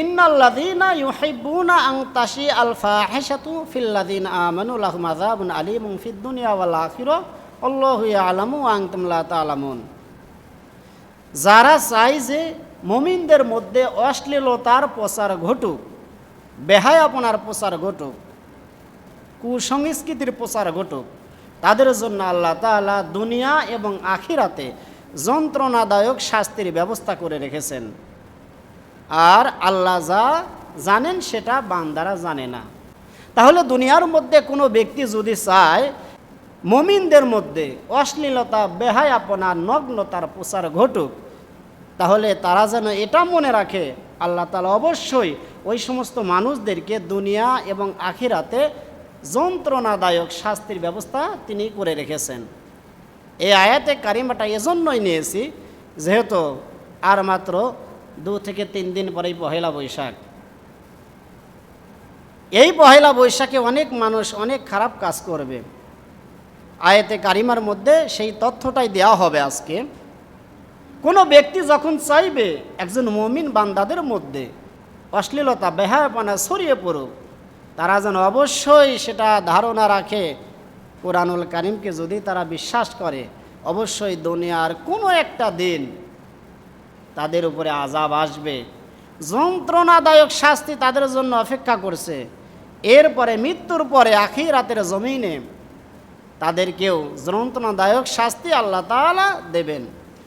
ইন্নাল্লাযীনা ইউহিব্বুনা আন তাশি আল ফাহিশাতু ফিল্লাযীনা আমানু লাহুম আযাবুন আলীমুন ফিদ দুনিয়া ওয়াল আখিরাহ আল্লাহু ইয়ালামু ওয়া আনতুম লা তা'লামুন যারা চায় যে মুমিনদের মধ্যে অশ্লীলতার প্রচার ঘটুক, বেহায়াপনার প্রচার ঘটুক, কুসংস্কৃতির প্রচার ঘটুক, তাদের জন্য আল্লাহ তাআলা দুনিয়া এবং আখিরাতে যন্ত্রণাদায়ক শাস্তির ব্যবস্থা করে রেখেছেন। আর আল্লাহ যা জানেন সেটা বান্দারা জানে না। তাহলে দুনিয়ার মধ্যে কোনো ব্যক্তি যদি চায়, মমিনদের মধ্যে অশ্লীলতা, বেহায়াপনা, নগ্নতার প্রচার ঘটুক, তাহলে তারা যেন এটা মনে রাখে, আল্লাহ তালা অবশ্যই ওই সমস্ত মানুষদেরকে দুনিয়া এবং আখিরাতে যন্ত্রণাদায়ক শাস্তির ব্যবস্থা তিনি করে রেখেছেন। এই আয়াতে কারিমাটা এজন্যই নিয়েছি, যেহেতু আর মাত্র দু থেকে তিন দিন পরেই পহেলা বৈশাখ। এই পহেলা বৈশাখে অনেক মানুষ অনেক খারাপ কাজ করবে। আয়াতে কারিমার মধ্যে সেই তথ্যটাই দেওয়া হবে আজকে। কোনো ব্যক্তি যখন চাইবে একজন মমিন বান্দাদের মধ্যে অশ্লীলতা, বেহায়াপনা ছড়িয়ে পড়ুক, তারা যেন অবশ্যই সেটা ধারণা রাখে। কোরআনুল কারিমকে যদি তারা বিশ্বাস করে, অবশ্যই দুনিয়ার কোনো একটা দিন তাদের উপরে আজাব আসবে। যন্ত্রণাদায়ক শাস্তি তাদের জন্য অপেক্ষা করছে। এরপরে মৃত্যুর পরে আখি রাতের জমিনে তাদেরকেও যন্ত্রণাদায়ক শাস্তি আল্লাহ তাআলা দেবেন।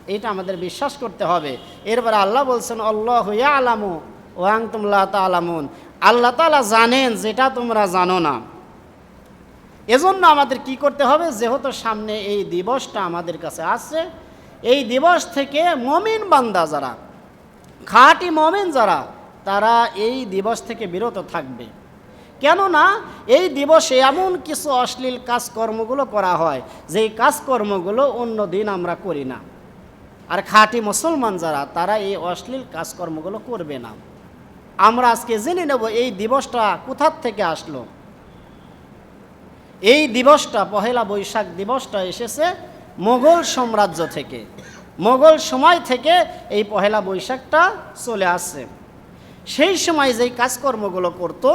এটা আমাদের বিশ্বাস করতে হবে। এরপরে আল্লাহ বলছেন অল্লাহ আলামু ওয়াং তুমলা তালামুন আল্লাহ তালা জানেন যেটা তোমরা জানো না। এজন্য আমাদের কি করতে হবে? যেহেতু সামনে এই দিবসটা আমাদের কাছে আছে এই দিবস থেকে মমিন বান্দা যারা, খাঁটি মমিন যারা, তারা এই দিবস থেকে বিরত থাকবে। কেননা এই দিবসে এমন কিছু অশ্লীল কাজকর্মগুলো করা হয়, যেই কাজকর্মগুলো অন্য দিন আমরা করি না। আর খাঁটি মুসলমান যারা, তারা এই অশ্লীল কাজকর্মগুলো করবে না। আমরা আজকে জেনে নেব এই দিবসটা কোথার থেকে আসলো। এই দিবসটা পহেলা বৈশাখ দিবসটা এসেছে মোগল সাম্রাজ্য থেকে। মোগল সময় থেকে এই পহেলা বৈশাখটা চলে আসে সেই সময় যেই কাজকর্মগুলো করত,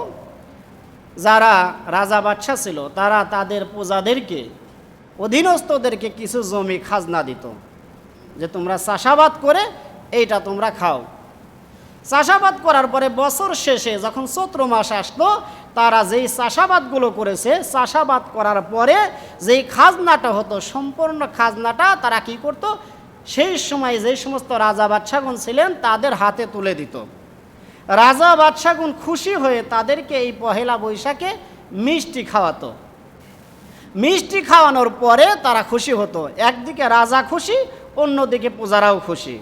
যারা রাজা বাচ্চা ছিল, তারা তাদের প্রজাদেরকে, অধীনস্থদেরকে কিছু জমি খাজনা দিত। যে তোমরা চাষাবাদ করে, এইটা তোমরা খাও। চাষাবাদ করার পরে বছর শেষে যখন চৈত্র মাস আসলো, তারা যেই চাষাবাদগুলো করেছে, চাষাবাদ করার পরে যেই খাজনাটা হতো, সম্পূর্ণ খাজনাটা তারা কি করত? সেই সময় যেই সমস্ত রাজা বাদশাগুন ছিলেন, তাদের হাতে তুলে দিত। রাজা বাদশাগুন খুশি হয়ে তাদেরকে এই পহেলা বৈশাখে মিষ্টি খাওয়াতো। মিষ্টি খাওয়ানোর পরে তারা খুশি হতো। একদিকে রাজা খুশি, অন্যদিকে পূজারাও খুশি।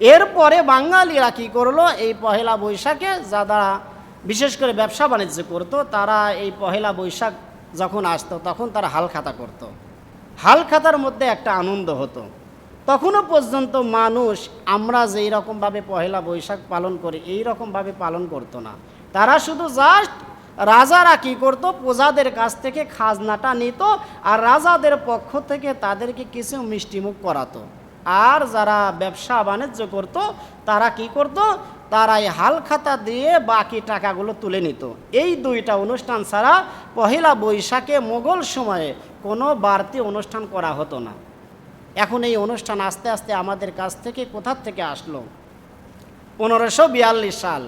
এরপরে বাঙালিরা কী করল? এই পহেলা বৈশাখে যারা বিশেষ করে ব্যবসা বাণিজ্য করতো, তারা এই পহেলা বৈশাখ যখন আসতো, তখন তারা হাল খাতা করতো। হাল খাতার মধ্যে একটা আনন্দ হতো। তখনও পর্যন্ত মানুষ আমরা যেই রকমভাবে পহেলা বৈশাখ পালন করি এই রকমভাবে পালন করতো না। তারা শুধু জাস্ট রাজারা কি করত? প্রজাদের কাছ থেকে খাজনাটা নিত আর রাজাদের পক্ষ থেকে তাদেরকে কিছু মিষ্টিমুখ করাতো। আর যারা ব্যবসা বাণিজ্য করত, তারা কি করত? তারা হাল খাতা দিয়ে বাকি টাকাগুলো তুলে নিত। এই দুইটা অনুষ্ঠান ছাড়া পহেলা বৈশাখে মোগল সময়ে কোনো বাড়তি অনুষ্ঠান করা হতো না। এখন এই অনুষ্ঠান আস্তে আস্তে আমাদের কাছ থেকে কোথার থেকে আসলো? পনেরোশো বিয়াল্লিশ সাল।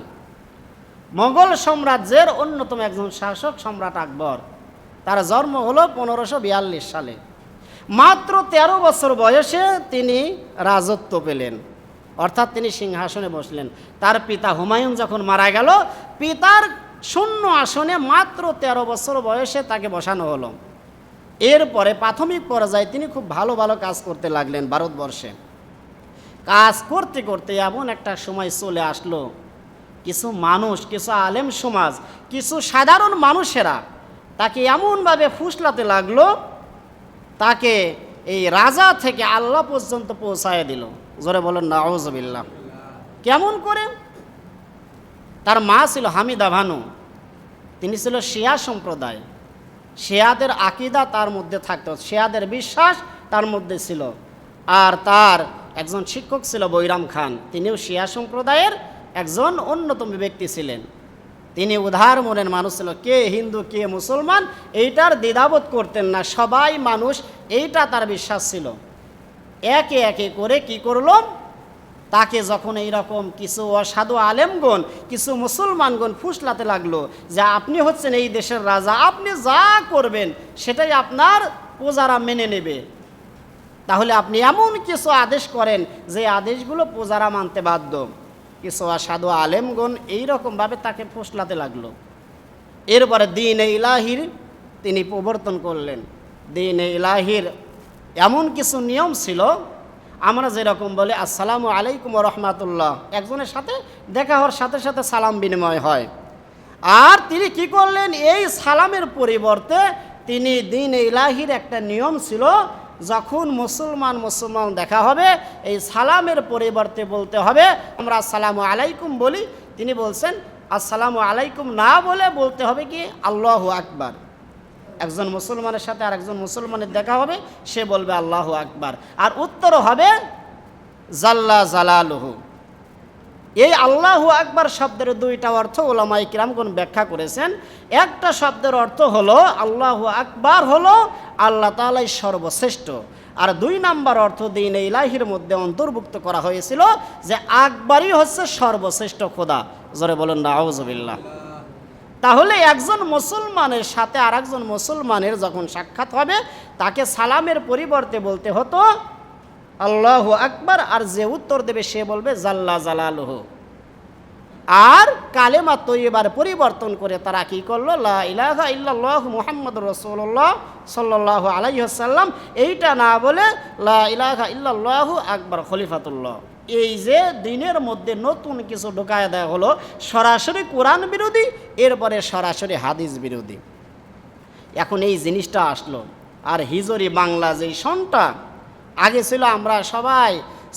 মোগল সাম্রাজ্যের অন্যতম একজন শাসক সম্রাট আকবর। তার জন্ম হলো পনেরোশো বিয়াল্লিশ সালে। মাত্র ১৩ বছর বয়সে তিনি রাজত্ব পেলেন। অর্থাৎ তিনি সিংহাসনে বসলেন। তার পিতা হুমায়ুন যখন মারা গেল, পিতার শূন্য আসনে মাত্র ১৩ বছর বয়সে তাকে বসানো হলো। এরপরে প্রাথমিক পর্যায়ে তিনি খুব ভালো ভালো কাজ করতে লাগলেন ভারতবর্ষে। কাজ করতে করতে এমন একটা সময় চলে আসলো। কিছু মানুষ, কিছু আলেম সমাজ, কিছু সাধারণ মানুষেরা তাকে এমনভাবে ফুসলাতে লাগল তাকে এই রাজা থেকে আল্লাহ পর্যন্ত পৌঁছায় দিল। জোরে বলেন নাউজবিল্লা কেমন করে? তার মা ছিল হামিদা ভানু তিনি ছিল শিয়া সম্প্রদায়। শিয়াদের আকিদা তার মধ্যে থাকতো, শিয়াদের বিশ্বাস তার মধ্যে ছিল। আর তার একজন শিক্ষক ছিল বৈরাম খান, তিনিও শিয়া সম্প্রদায়ের একজন অন্যতম ব্যক্তি ছিলেন। তিনি উদার মনের মানুষ ছিল। কে হিন্দু, কে মুসলমান, এইটার দ্বিধাবোধ করতেন না। সবাই মানুষ, এইটা তার বিশ্বাস ছিল। একে একে করে কি করল তাকে যখন এইরকম কিছু অসাধু আলেমগণ, কিছু মুসলমানগণ ফুসলাতে লাগল যে, আপনি হচ্ছেন এই দেশের রাজা, আপনি যা করবেন, সেটাই আপনার প্রজারা মেনে নেবে। তাহলে আপনি এমন কিছু আদেশ করেন যে, আদেশগুলো প্রজারা মানতে বাধ্য। কিছু অসাধু আলেমগণ এইরকমভাবে তাকে ফুসলাতে লাগল। এরপরে দিন ইলাহির তিনি প্রবর্তন করলেন। দিন ইলাহির এমন কিছু নিয়ম ছিল, আমরা যেরকম বলি, আসসালামু আলাইকুম রহমাতুল্লাহ। একজনের সাথে দেখা হওয়ার সাথে সাথে সালাম বিনিময় হয়। আর তিনি কি করলেন? এই সালামের পরিবর্তে তিনি দিন ইলাহির একটা নিয়ম ছিল যখন মুসলমান মুসলমান দেখা হবে, এই সালামের পরিবর্তে বলতে হবে, আমরা আসসালামু আলাইকুম বলি। তিনি বলছেন, আসসালামু আলাইকুম না বলে বলতে হবে কি? আল্লাহ আকবার। একজন মুসলমানের সাথে আর একজন মুসলমানের দেখা হবে, সে বলবে আল্লাহ আকবার। আর উত্তর হবে, জাল্লা জালালহু। এই আল্লাহু আকবার শব্দের দুইটা অর্থ ওলামাই কিরামগুন ব্যাখ্যা করেছেন। একটা শব্দের অর্থ হলো আল্লাহু আকবার হলো আল্লাহ তালাই সর্বশ্রেষ্ঠ। আর দুই নাম্বার অর্থ দিন ইলাহির মধ্যে অন্তর্ভুক্ত করা হয়েছিল যে আকবারই হচ্ছে সর্বশ্রেষ্ঠ খোদা। জোরে বলেন না আউজবিল্লাহ তাহলে একজন মুসলমানের সাথে আর একজন মুসলমানের যখন সাক্ষাৎ হবে, তাকে সালামের পরিবর্তে বলতে হতো আল্লাহ আকবার, আর যে উত্তর দেবে সে বলবে, জাল্লা জালালহ। আর কালেমা তৈবার পরিবর্তন করে তারা কি করল? লা ইলাহা মুহাম্মদ রসুল্লাহ সাল্লাহ আলাইসাল্লাম এইটা না বলে লা ইলাহা আকবর খলিফাতুল্লাহ। এই যে দিনের মধ্যে নতুন কিছু ঢোকায় দেওয়া হলো, সরাসরি কোরআন বিরোধী, এরপরে সরাসরি হাদিস বিরোধী। এখন এই জিনিসটা আসলো। আর হিজরি বাংলা যেই সনটা আগে ছিল আমরা সবাই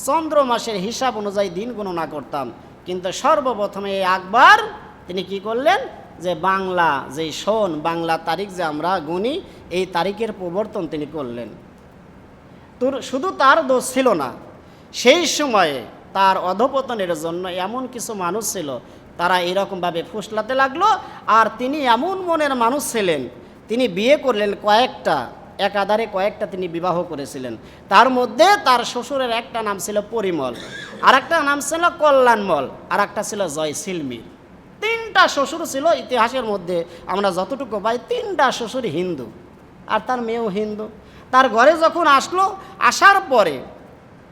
চন্দ্র মাসের হিসাব অনুযায়ী দিন গণনা করতাম। কিন্তু সর্বপ্রথমে এই আকবর, তিনি কি করলেন? যে বাংলা যেই সন বাংলা তারিখ যে আমরা গুনি, এই তারিখের প্রবর্তন তিনি করলেন। তোর, শুধু তার দোষ ছিল না, সেই সময়ে তার অধপতনের জন্য এমন কিছু মানুষ ছিল, তারা এরকমভাবে ফুসলাতে লাগল, আর তিনি এমন মনের মানুষ ছিলেন, তিনি বিয়ে করলেন কয়েকটা। একাধারে কয়েকটা তিনি বিবাহ করেছিলেন। তার মধ্যে তার শ্বশুরের একটা নাম ছিল পরিমল আর একটা নাম ছিল কল্যাণমল আর একটা ছিল জয় জয়সিলমির তিনটা শ্বশুর ছিল ইতিহাসের মধ্যে, আমরা যতটুকু পাই তিনটা শ্বশুর হিন্দু, আর তার মেয়েও হিন্দু। তার ঘরে যখন আসলো, আসার পরে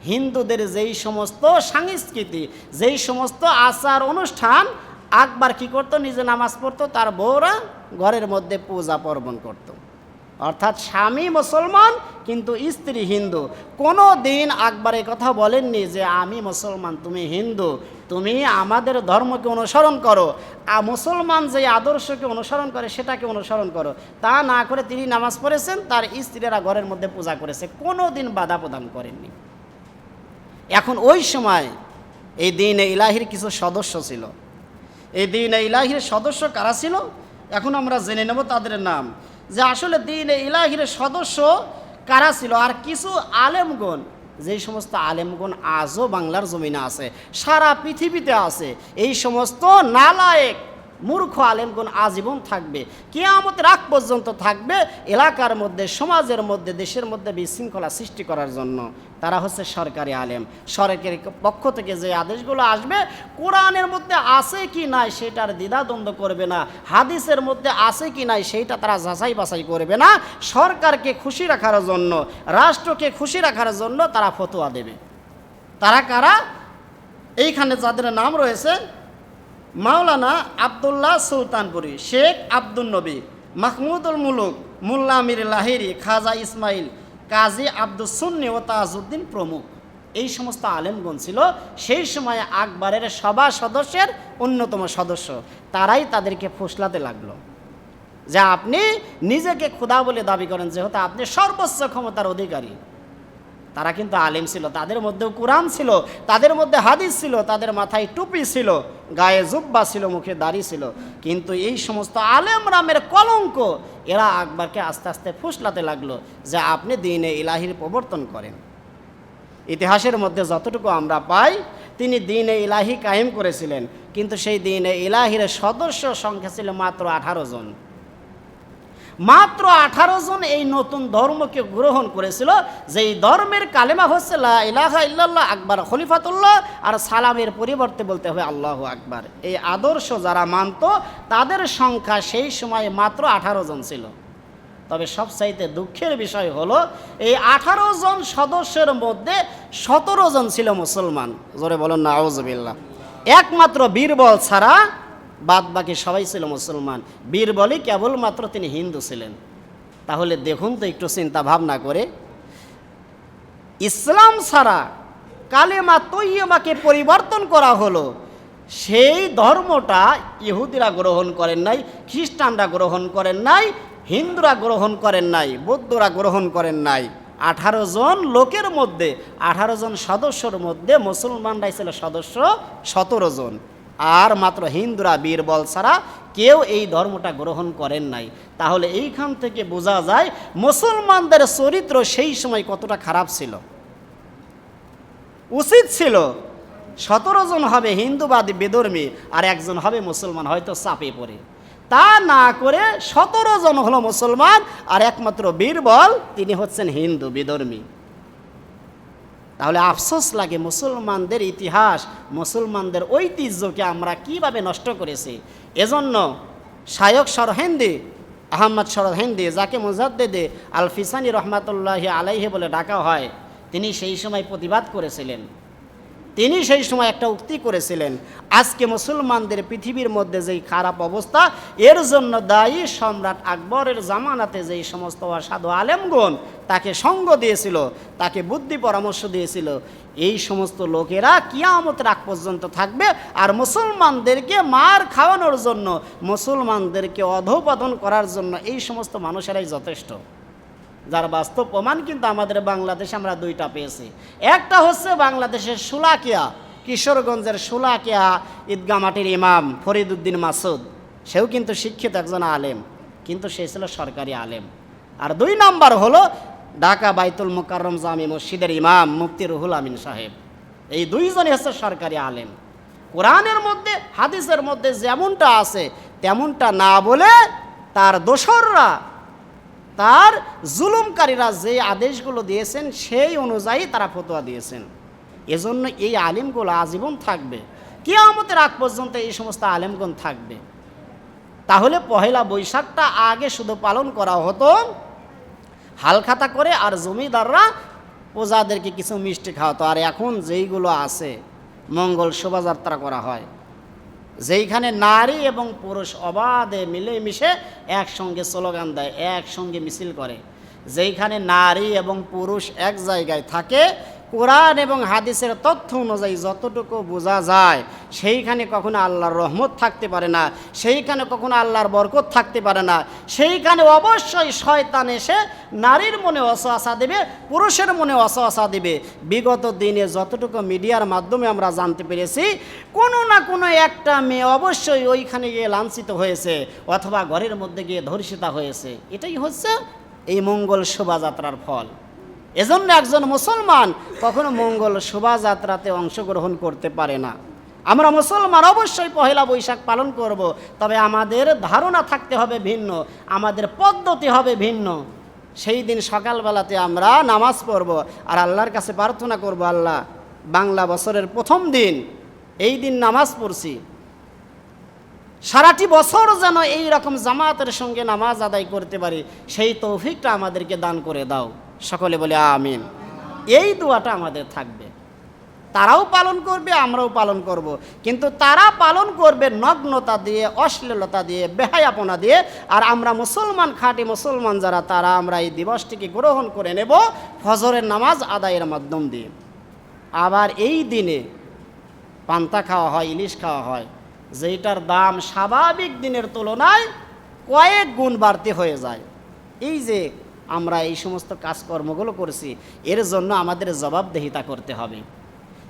হিন্দুদের যেই সমস্ত সংস্কৃতি, যেই সমস্ত আচার অনুষ্ঠান, আকবার কি করতো? নিজে নামাজ পড়তো, তার বউরা ঘরের মধ্যে পূজা পার্বণ করত। অর্থাৎ স্বামী মুসলমান কিন্তু স্ত্রী হিন্দু। কোনো দিন আকবর কথা বলেননি যে, আমি মুসলমান, তুমি হিন্দু। তুমি আমাদের ধর্মকে অনুসরণ করো। আর মুসলমান যে আদর্শকে অনুসরণ করে, সেটাকে অনুসরণ করো। তা না করে তিনি নামাজ পড়েছেন, তার স্ত্রীরা ঘরের মধ্যে পূজা করেছে। কোনো দিন বাধা প্রদান করেননি। এখন ওই সময় এই দিন ইলাহির কিছু সদস্য ছিল। এই দিন ইলাহির সদস্য কারা ছিল? এখন আমরা জেনে নেব তাদের নাম। যে আসলে দিন ইলাহির সদস্য কারা ছিল? আর কিছু আলেমগণ, যেই সমস্ত আলেমগণ আজও বাংলার জমিনে আছে, সারা পৃথিবীতে আছে, এই সমস্ত নালায়েক মূর্খ আলেমগুন আজীবন থাকবে। কেয়ামতের আগ পর্যন্ত থাকবে এলাকার মধ্যে, সমাজের মধ্যে, দেশের মধ্যে বিশৃঙ্খলা সৃষ্টি করার জন্য। তারা হচ্ছে সরকারি আলেম। সরকারের পক্ষ থেকে যে আদেশগুলো আসবে, কোরআনের মধ্যে আছে কি নাই সেটার দ্বিধাদ্বন্দ্ব করবে না। হাদিসের মধ্যে আছে কি নাই সেইটা তারা যাচাই বাছাই করবে না। সরকারকে খুশি রাখার জন্য, রাষ্ট্রকে খুশি রাখার জন্য তারা ফতোয়া দেবে। তারা কারা? এইখানে যাদের নাম রয়েছে মাওলানা আবদুল্লাহ সুলতানপুরি, শেখ আব্দুল নবী, মাহমুদুল মুলুক, মুল্লা আমির লাহিরি, খাজা ইসমাইল, কাজী আব্দুল সুন্নি ও তাজউদ্দিন প্রমুখ। এই সমস্ত আলেমগণ ছিল সেই সময় আকবরের সভা সদস্যের অন্যতম সদস্য। তারাই তাদেরকে ফুসলাতে লাগল। যে আপনি নিজেকে ক্ষুধা বলে দাবি করেন, যেহেতু আপনি সর্বোচ্চ ক্ষমতার অধিকারী। তারা কিন্তু আলিম ছিল, তাদের মধ্যেও কোরআন ছিল, তাদের মধ্যে হাদিস ছিল, তাদের মাথায় টুপি ছিল, গায়ে জুব্বা ছিল, মুখে দাড়ি ছিল। কিন্তু এই সমস্ত আলেম রামের কলঙ্ক, এরা আকবরকে আস্তে আস্তে ফুসলাতে লাগল যে আপনি দিনে ইলাহির প্রবর্তন করেন। ইতিহাসের মধ্যে যতটুকু আমরা পাই, তিনি দিনে ইলাহি কায়েম করেছিলেন, কিন্তু সেই দিনে ইলাহির সদস্য সংখ্যা ছিল মাত্র আঠারো জন। মাত্র আঠারো জন এই নতুন ধর্মকে গ্রহণ করেছিল। যেই ধর্মের কালেমা হচ্ছে, লা ইল্লাল্লাহ, আকবার খলিফাতুল্লাহ আর সালামের পরিবর্তে বলতে হবে, আল্লাহ আকবার এই আদর্শ যারা মানত, তাদের সংখ্যা সেই সময়ে মাত্র আঠারো জন ছিল। তবে সবচাইতে দুঃখের বিষয় হলো, এই আঠারো জন সদস্যের মধ্যে সতেরো জন ছিল মুসলমান। জোরে বলুন না আউজবিল্লা একমাত্র বীরবল ছাড়া বাদ বাকি সবাই ছিল মুসলমান। বীরবলই কেবলমাত্র তিনি হিন্দু ছিলেন। তাহলে দেখুন তো একটু চিন্তা ভাবনা করে। ইসলাম ছাড়া কালেমা তৈয়মাকে পরিবর্তন করা হলো। সেই ধর্মটা ইহুদিরা গ্রহণ করেন নাই, খ্রিস্টানরা গ্রহণ করেন নাই, হিন্দুরা গ্রহণ করেন নাই, বৌদ্ধরা গ্রহণ করেন নাই। আঠারো জন লোকের মধ্যে, আঠারো জন সদস্যর মধ্যে মুসলমানরাই ছিল সদস্য সতেরো জন। আর মাত্র হিন্দুরা বীরবল ছাড়া কেউ এই ধর্মটা গ্রহণ করেন নাই। তাহলে এইখান থেকে বোঝা যায় মুসলমানদের চরিত্র সেই সময় কতটা খারাপ ছিল। উচিত ছিল সতেরো জন হবে হিন্দুবাদী বেদর্মী আর একজন হবে মুসলমান হয়তো চাপে পড়ে। তা না করে সতেরো জন হলো মুসলমান আর একমাত্র বীরবল তিনি হচ্ছেন হিন্দু বিধর্মী। তাহলে আফসোস লাগে মুসলমানদের ইতিহাস, মুসলমানদের ঐতিহ্যকে আমরা কীভাবে নষ্ট করেছি? এজন্য শায়ক সরহেন্দি, আহম্মদ সরহেন্দি, যাকে মুজাদ্দেদে আল ফিসানি রহমাতুল্লাহ আলাইহে বলে ডাকা হয়, তিনি সেই সময় প্রতিবাদ করেছিলেন। তিনি সেই সময় একটা উক্তি করেছিলেন, আজকে মুসলমানদের পৃথিবীর মধ্যে যেই খারাপ অবস্থা, এর জন্য দায়ী সম্রাট আকবরের জামানাতে যেই সমস্ত অসাধু আলেমগণ তাকে সঙ্গ দিয়েছিল, তাকে বুদ্ধি পরামর্শ দিয়েছিল, এই সমস্ত লোকেরা কিয়ামতের আগ পর্যন্ত থাকবে আর মুসলমানদেরকে মার খাওয়ানোর জন্য, মুসলমানদেরকে অধোপতন করার জন্য এই সমস্ত মানুষেরাই যথেষ্ট। যার বাস্তব প্রমাণ কিন্তু আমাদের বাংলাদেশে আমরা দুইটা পেয়েছি। একটা হচ্ছে বাংলাদেশের সুলাকিয়া কিশোরগঞ্জের সুলাকিয়া ঈদগা মাটির ইমাম ফরিদুদ্দিন মাসুদ। সেও কিন্তু শিক্ষিত একজন আলেম, কিন্তু সে ছিল সরকারি আলেম। আর দুই নম্বর হলো ঢাকা বাইতুল মোকাররম জামি মসজিদের ইমাম মুফতি রুহুল আমিন সাহেব। এই দুইজনই হচ্ছে সরকারি আলেম। কোরআনের মধ্যে, হাদিসের মধ্যে যেমনটা আছে, তেমনটা না বলে তার দোসররা তার জুলুমকারীরা যে আদেশগুলো দিয়েছেন, সেই অনুযায়ী তারা ফতোয়া দিয়েছেন। এজন্য এই আলিমগুলো আজীবন থাকবে। কেয়ামতের আগ পর্যন্ত এই সমস্ত আলেমগণ থাকবে। তাহলে পহেলা বৈশাখটা আগে শুধু পালন করা হতো, হালখাতা করে আর জমিদাররা প্রজাদেরকে কিছু মিষ্টি খাওয়াতো। আর এখন যেইগুলো আছে, মঙ্গল শোভাযাত্রা করা হয়। যেইখানে নারী এবং পুরুষ অবাধে মিলে মিশে একসঙ্গে স্লোগান দেয়, একসঙ্গে মিছিল করে। যেইখানে নারী এবং পুরুষ এক জায়গায় থাকে কোরআন এবং হাদিসের তথ্য অনুযায়ী যতটুকু বোঝা যায়, সেইখানে কখনো আল্লাহর রহমত থাকতে পারে না, সেইখানে কখনো আল্লাহর বরকত থাকতে পারে না, সেইখানে অবশ্যই শয়তান এসে নারীর মনে অসহসা দেবে, পুরুষের মনে অসহসা দেবে। বিগত দিনে যতটুকু মিডিয়ার মাধ্যমে আমরা জানতে পেরেছি, কোনো না কোনো একটা মেয়ে অবশ্যই ওইখানে গিয়ে লাঞ্ছিত হয়েছে অথবা ঘরের মধ্যে গিয়ে ধর্ষিতা হয়েছে। এটাই হচ্ছে এই মঙ্গল শোভাযাত্রার ফল। এজন্য একজন মুসলমান কখনো মঙ্গল শোভাযাত্রাতে অংশগ্রহণ করতে পারে না। আমরা মুসলমান অবশ্যই পহেলা বৈশাখ পালন করব, তবে আমাদের ধারণা থাকতে হবে ভিন্ন, আমাদের পদ্ধতি হবে ভিন্ন। সেই দিন সকালবেলাতে আমরা নামাজ পড়ব, আর আল্লাহর কাছে প্রার্থনা করব, আল্লাহ, বাংলা বছরের প্রথম দিন, এই দিন নামাজ পড়ছি। সারাটি বছর যেন এই রকম জামাতের সঙ্গে নামাজ আদায় করতে পারি, সেই তৌফিকটা আমাদেরকে দান করে দাও। সকলে বলে আমিন। এই দোয়াটা আমাদের থাকবে। তারাও পালন করবে, আমরাও পালন করব। কিন্তু তারা পালন করবে নগ্নতা দিয়ে, অশ্লীলতা দিয়ে, বেহায়াপনা দিয়ে। আর আমরা মুসলমান খাঁটি মুসলমান যারা, তারা আমরা এই দিবসটিকে গ্রহণ করে নেব ফজরের নামাজ আদায়ের মাধ্যম দিয়ে। আবার এই দিনে পান্তা খাওয়া হয়, ইলিশ খাওয়া হয়। যেটার দাম স্বাভাবিক দিনের তুলনায় কয়েক গুণ বাড়তি হয়ে যায়। এই যে আমরা এই সমস্ত কাজকর্মগুলো করছি, এর জন্য আমাদের জবাবদেহিতা করতে হবে।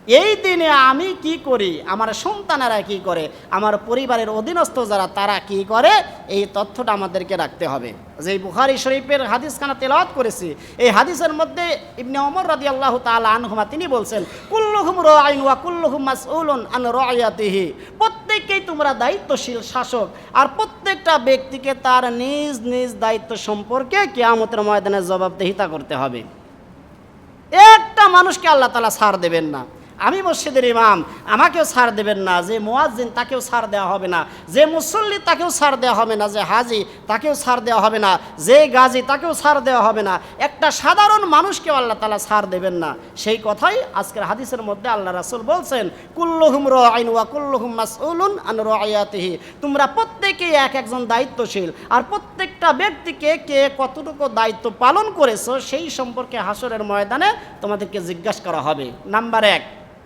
এই দিনে আমি কি করি? আমার সন্তানেরা কি করে? আমার পরিবারের অধীনস্থ যারা, তারা কি করে? এই তথ্যটা আমাদেরকে রাখতে হবে। যে বুখারি শরীফের হাদিস খানা তেলাওয়াত করেছি, এই হাদিসের মধ্যে ইবনে ওমর রাদি আল্লাহ তালা আনহুমা তিনি বলছেন, কুল্লুহুম রাইন ওয়া কুল্লুহুম মাসউলুন আন রায়াতিহি প্রত্যেককেই তোমরা দায়িত্বশীল শাসক, আর প্রত্যেকটা ব্যক্তিকে তার নিজ নিজ দায়িত্ব সম্পর্কে কেয়ামতের ময়দানে জবাবদেহিতা করতে হবে। একটা মানুষকে আল্লাহ তালা সার দেবেন না। আমি মসজিদের ইমাম, আমাকেও ছাড় দেবেন না, যে মোয়াজ্জিন তাকেও ছাড় দেওয়া হবে না, যে মুসল্লি তাকেও ছাড় দেওয়া হবে না, যে হাজি তাকেও ছাড় দেওয়া হবে না, যে গাজী তাকেও ছাড় দেওয়া হবে না, একটা সাধারণ মানুষকেও আল্লাহ তালা ছাড় দেবেন না। সেই কথাই আজকের হাদিসের মধ্যে আল্লাহ রাসুল বলছেন, কুল্লুহুম রাইন ওয়া কুল্লুহুম মাসউলুন আন রায়াতিহি তোমরা প্রত্যেকেই এক একজন দায়িত্বশীল, আর প্রত্যেকটা ব্যক্তিকে কে কতটুকু দায়িত্ব পালন করেছ সেই সম্পর্কে হাসরের ময়দানে তোমাদেরকে জিজ্ঞাসা করা হবে। নাম্বার এক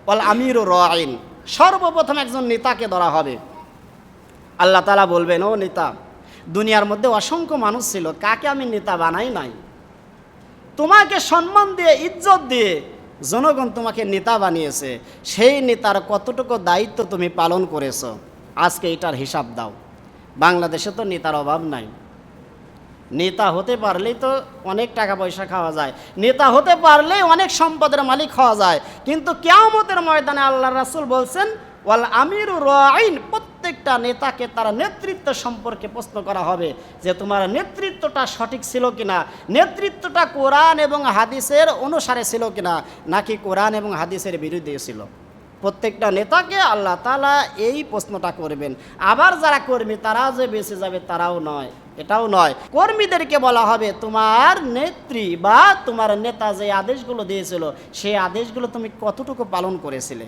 বল, আমির রাইন সর্বপ্রথম একজন নেতাকে ধরা হবে। আল্লাহ তালা বলবেন, ও নেতা, দুনিয়ার মধ্যে অসংখ্য মানুষ ছিল, কাকে আমি নেতা বানাই নাই? তোমাকে সম্মান দিয়ে, ইজ্জত দিয়ে জনগণ তোমাকে নেতা বানিয়েছে। সেই নেতার কতটুকু দায়িত্ব তুমি পালন করেছ? আজকে এটার হিসাব দাও। বাংলাদেশে তো নেতার অভাব নাই। নেতা হতে পারলেই তো অনেক টাকা পয়সা খাওয়া যায়। নেতা হতে পারলেই অনেক সম্পদের মালিক হওয়া যায়। কিন্তু কেয়ামতের ময়দানে আল্লাহ রাসুল বলছেন, ওয়াল আমির রাইন প্রত্যেকটা নেতাকে তার নেতৃত্ব সম্পর্কে প্রশ্ন করা হবে যে তোমার নেতৃত্বটা সঠিক ছিল কিনা? নেতৃত্বটা কোরআন এবং হাদিসের অনুসারে ছিল কিনা? নাকি কোরআন এবং হাদিসের বিরুদ্ধে ছিল? প্রত্যেকটা নেতাকে আল্লাহ তালা এই প্রশ্নটা করবেন। আবার যারা কর্মী তারা যে বেঁচে যাবে, তারাও নয়। এটাও নয়। কর্মীদেরকে বলা হবে, তোমার নেত্রী বা তোমার নেতা যে আদেশগুলো দিয়েছিল, সেই আদেশগুলো তুমি কতটুকু পালন করেছিলে?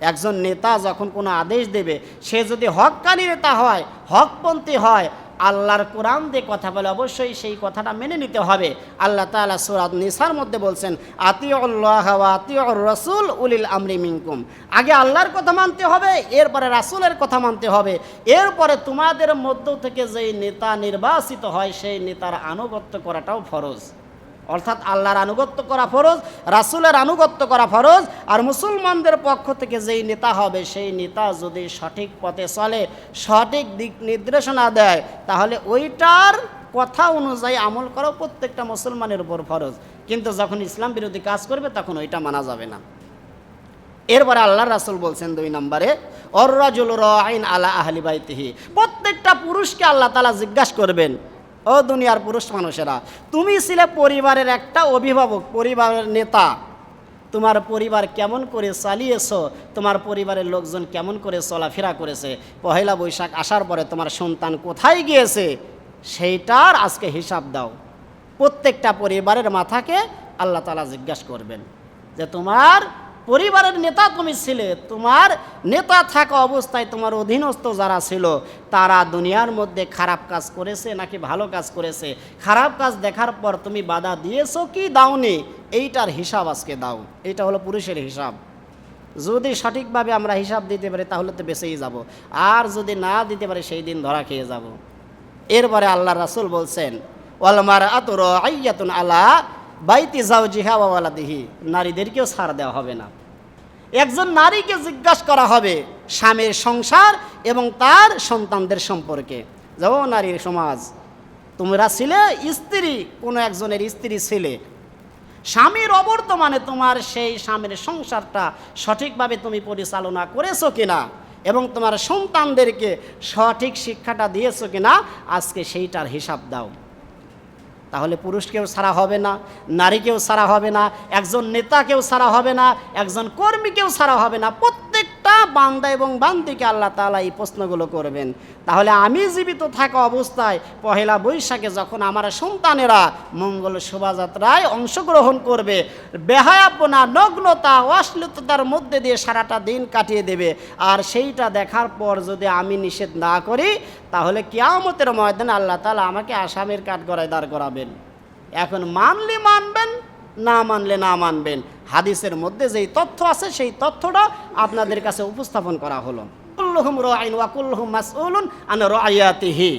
একজন নেতা যখন কোনো আদেশ দেবে, সে যদি হককানি নেতা হয়, হকপন্থী হয় আল্লাহর কোরআন দিয়ে কথা বলে অবশ্যই সেই কথাটা মেনে নিতে হবে। আল্লাহ তালা সুরাত নিসার মধ্যে বলছেন, আতিউল্লাহ আতিউর রসুল উলিল আমরি মিঙ্কুম আগে আল্লাহর কথা মানতে হবে, এরপরে রাসুলের কথা মানতে হবে। এরপরে তোমাদের মধ্য থেকে যেই নেতা নির্বাচিত হয়, সেই নেতার আনুগত্য করাটাও ফরজ। অর্থাৎ আল্লাহর আনুগত্য করা ফরজ, রাসূলের আনুগত্য করা ফরজ, আর মুসলমানদের পক্ষ থেকে যেই নেতা হবে, সেই নেতা যদি সঠিক পথে চলে, সঠিক দিক নির্দেশনা দেয়, তাহলে ওইটার কথা অনুযায়ী আমল করা প্রত্যেকটা মুসলমানের উপর ফরজ। কিন্তু যখন ইসলাম বিরোধী কাজ করবে, তখন ওইটা মানা যাবে না। এরপরে আল্লাহ রাসুল বলছেন দুই নম্বরে অর্রাজুল আইন আলা আহলি বাইতিহি। প্রত্যেকটা পুরুষকে আল্লাহ তালা জিজ্ঞাসা করবেন ও দুনিয়ার পুরুষ মানুষেরা, তুমি ছিলে পরিবারের একটা অভিভাবক, পরিবারের নেতা। তোমার পরিবার কেমন করে চালিয়েছো, তোমার পরিবারের লোকজন কেমন করে চলাফেরা করেছে, পহেলা বৈশাখ আসার পরে তোমার সন্তান কোথায় গিয়েছে, সেইটার আজকে হিসাব দাও। প্রত্যেকটা পরিবারের মাথাকে আল্লাহ তালা জিজ্ঞাসা করবেন যে, তোমার পরিবারের নেতা তুমি ছিলে, তোমার নেতা থাকা অবস্থায় তোমার অধীনস্থ যারা ছিল, তারা দুনিয়ার মধ্যে খারাপ কাজ করেছে নাকি ভালো কাজ করেছে? খারাপ কাজ দেখার পর তুমি বাধা দিয়েছ কি দাওনি? এইটার হিসাব আজকে দাও। এইটা হলো পুরুষের হিসাব। যদি সঠিকভাবে আমরা হিসাব দিতে পারি, তাহলে তো বেঁচেই যাব। আর যদি না দিতে পারি, সেই দিন ধরা খেয়ে যাব। এরপরে আল্লাহ রাসুল বলছেন ওয়ালমার আতুর আইয়াতুন আলা বাইতি যাও জিহা দিহি নারীদেরকেও ছাড় দেওয়া হবে না। একজন নারীকে জিজ্ঞাসা করা হবে স্বামীর সংসার এবং তার সন্তানদের সম্পর্কে। যাও নারীর সমাজ, তোমরা ছিলে স্ত্রী, কোনো একজনের স্ত্রী ছিলে। স্বামীর অবর্তমানে তোমার সেই স্বামীর সংসারটা সঠিকভাবে তুমি পরিচালনা করেছ কিনা এবং তোমার সন্তানদেরকে সঠিক শিক্ষাটা দিয়েছ কিনা, আজকে সেইটার হিসাব দাও। তাহলে পুরুষকেও সারা হবে না, নারীকেও সারা হবে না, একজন নেতাকেও সারা হবে না, একজন কর্মীকেও সারা হবে না প্রত্যেকটা বান্দা এবং বান্দিকে আল্লাহ তালা এই প্রশ্নগুলো করবেন। তাহলে আমি জীবিত থাকা অবস্থায় পহেলা বৈশাখে যখন আমার সন্তানেরা মঙ্গল শোভাযাত্রায় অংশগ্রহণ করবে, বেহায়াপনা, নগ্নতা, অশ্লীলতার মধ্যে দিয়ে সারাটা দিন কাটিয়ে দেবে। আর সেইটা দেখার পর যদি আমি নিষেধ না করি, তাহলে কেয়ামতের ময়দানে আল্লাহ তালা আমাকে আসামের কাঠগড়ায় দাঁড় করাবেন। এখন মানলে মানবেন না মানলে না মানবেন। হাদিসের মধ্যে যেই তথ্য আছে, সেই তথ্যটা আপনাদের কাছে উপস্থাপন করা হলো। কুল্লুহুম রাইন ওয়া কুল্লুহুম মাসউলুন আন রায়াতিহি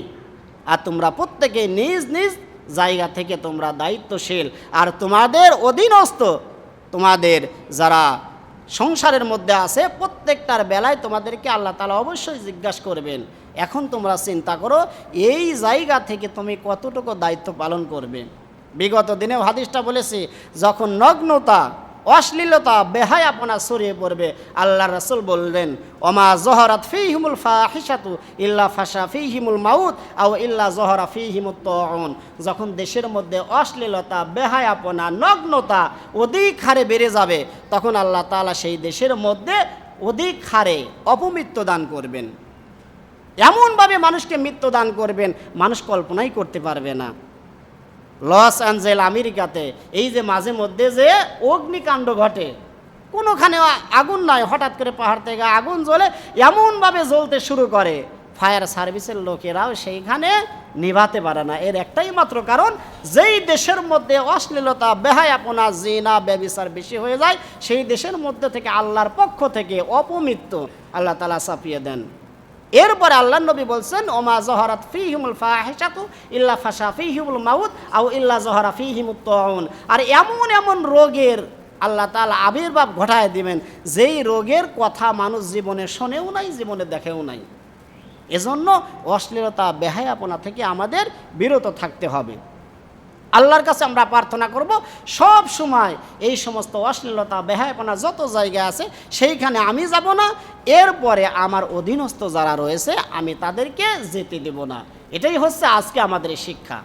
আর তোমরা প্রত্যেকে নিজ নিজ জায়গা থেকে তোমরা দায়িত্বশীল। আর তোমাদের অধীনস্থ, তোমাদের যারা সংসারের মধ্যে আছে, প্রত্যেকটার বেলায় তোমাদেরকে আল্লাহ তালা অবশ্যই জিজ্ঞাসা করবেন। এখন তোমরা চিন্তা করো, এই জায়গা থেকে তুমি কতটুকু দায়িত্ব পালন করবে? বিগত দিনে হাদিসটা বলেছি, যখন নগ্নতা, অশ্লীলতা বেহায় আপনার ছড়িয়ে পড়বে, আল্লাহ রসুল বললেন, ওমা জহরাত ফি হিমুল ফাহিসাতু ইল্লা ফাশা ফি হিমুল মাউত আও ইল্লা জহরা ফি হিমুত তন যখন দেশের মধ্যে অশ্লীলতা বেহায় আপনা নগ্নতা অধিক হারে বেড়ে যাবে, তখন আল্লাহ তাআলা সেই দেশের মধ্যে অধিক হারে অপমৃত্যু দান করবেন। এমনভাবে মানুষকে মৃত্যু দান করবেন, মানুষ কল্পনাই করতে পারবে না। লস অ্যাঞ্জেল আমেরিকাতে। এই যে মাঝে মধ্যে যে অগ্নিকাণ্ড ঘটে কোনোখানে আগুন নাই, হঠাৎ করে পাহাড় থেকে আগুন জ্বলে এমনভাবে জ্বলতে শুরু করে। ফায়ার সার্ভিসের লোকেরাও সেইখানে নিভাতে পারে না। এর একটাই মাত্র কারণ, যেই দেশের মধ্যে অশ্লীলতা, বেহায়াপনা, জিনা, ব্যবিচার বেশি হয়ে যায়, সেই দেশের মধ্যে থেকে আল্লাহর পক্ষ থেকে অপমৃত্যু আল্লাহ তালা চাপিয়ে দেন। এরপরে আল্লাহ নবী বলছেন, ওমা জহরাত ফি হিমুল ফাহেসাতু ইল্লা ফাশা ফি হিমুল মাউত আউ ইল্লা জহরা ফি হিমুত তউন। আর এমন এমন রোগের আল্লাহ তালা আবির্ভাব ঘটায় দিবেন, যেই রোগের কথা মানুষ জীবনে শোনেও নাই, জীবনে দেখেও নাই। এজন্য অশ্লীলতা, বেহায়াপনা থেকে আমাদের বিরত থাকতে হবে। আল্লাহর কাছে আমরা প্রার্থনা করব, সব সময় এই সমস্ত অশ্লীলতা, বেহায়পনা যত জায়গা আছে, সেইখানে আমি যাব না, এরপরে আমার অধীনস্থ যারা রয়েছে, আমি তাদেরকে যেতে দেব না। এটাই হচ্ছে আজকে আমাদের শিক্ষা।